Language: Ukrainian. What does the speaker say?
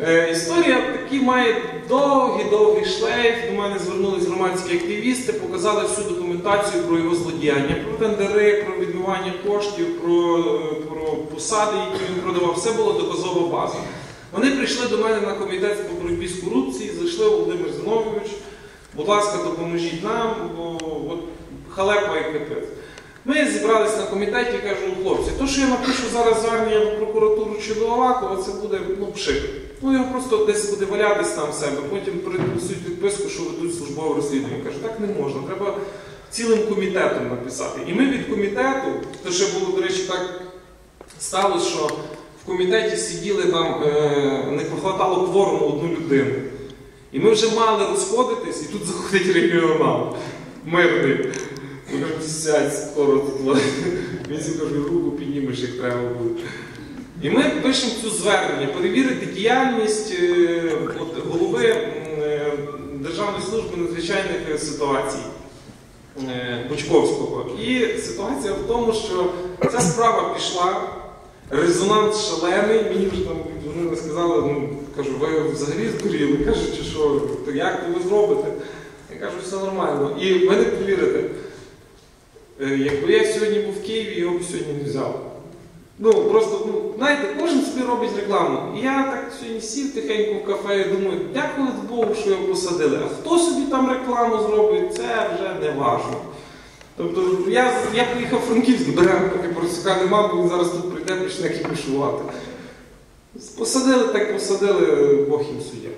Е, історія такі має довгий-довгий шлейф. До мене звернулись громадські активісти, показали всю документацію про його злодіяння, про тендери, про відмивання коштів, про, е, про посади, які він продавав. Все було доказова база. Вони прийшли до мене на комітет по боротьбі з корупцією, зайшли Володимир Зиновійович. Будь ласка, допоможіть нам, бо от халепа і капець. Ми зібралися на комітеті і кажу, хлопці, то, що я напишу зараз звернення в прокуратуру чи до Авакова, це буде ну, пшик. Ну його просто десь буде валятись там в себе, потім принесуть підписку, що ведуть службове розслідування. Кажу, так не можна, треба цілим комітетом написати. І ми від комітету, то ще було, до речі, так сталося, що в комітеті сиділи там, е, не прохватало кворуму одну людину. І ми вже мали розходитись, і тут заходить регіонал мирний. Ми кажемо, скоро тут. Він собі каже, руку піднімеш, як треба буде. І ми пишемо цю звернення, перевірити діяльність е, от, голови е, Державної служби надзвичайних ситуацій е, Бучковського. І ситуація в тому, що ця справа пішла, резонанс шалений, мені вже там вони сказали, ну, кажу, ви взагалі здуріли, кажуть, що, то як то ви зробите? Я кажу, все нормально. І ви не повірите, якби я сьогодні був в Києві, його б сьогодні не взяв. Ну, просто, ну, знаєте, кожен собі робить рекламу. І я так сьогодні сів тихенько в кафе і думаю, дякую Богу, що його посадили. А хто собі там рекламу зробить, це вже не важно. Тобто я, я поїхав в Франківськ, беремо, поки Борисюка нема, бо він зараз тут прийде, почне кіпішувати. Посадили, так посадили, Бог їм суддя.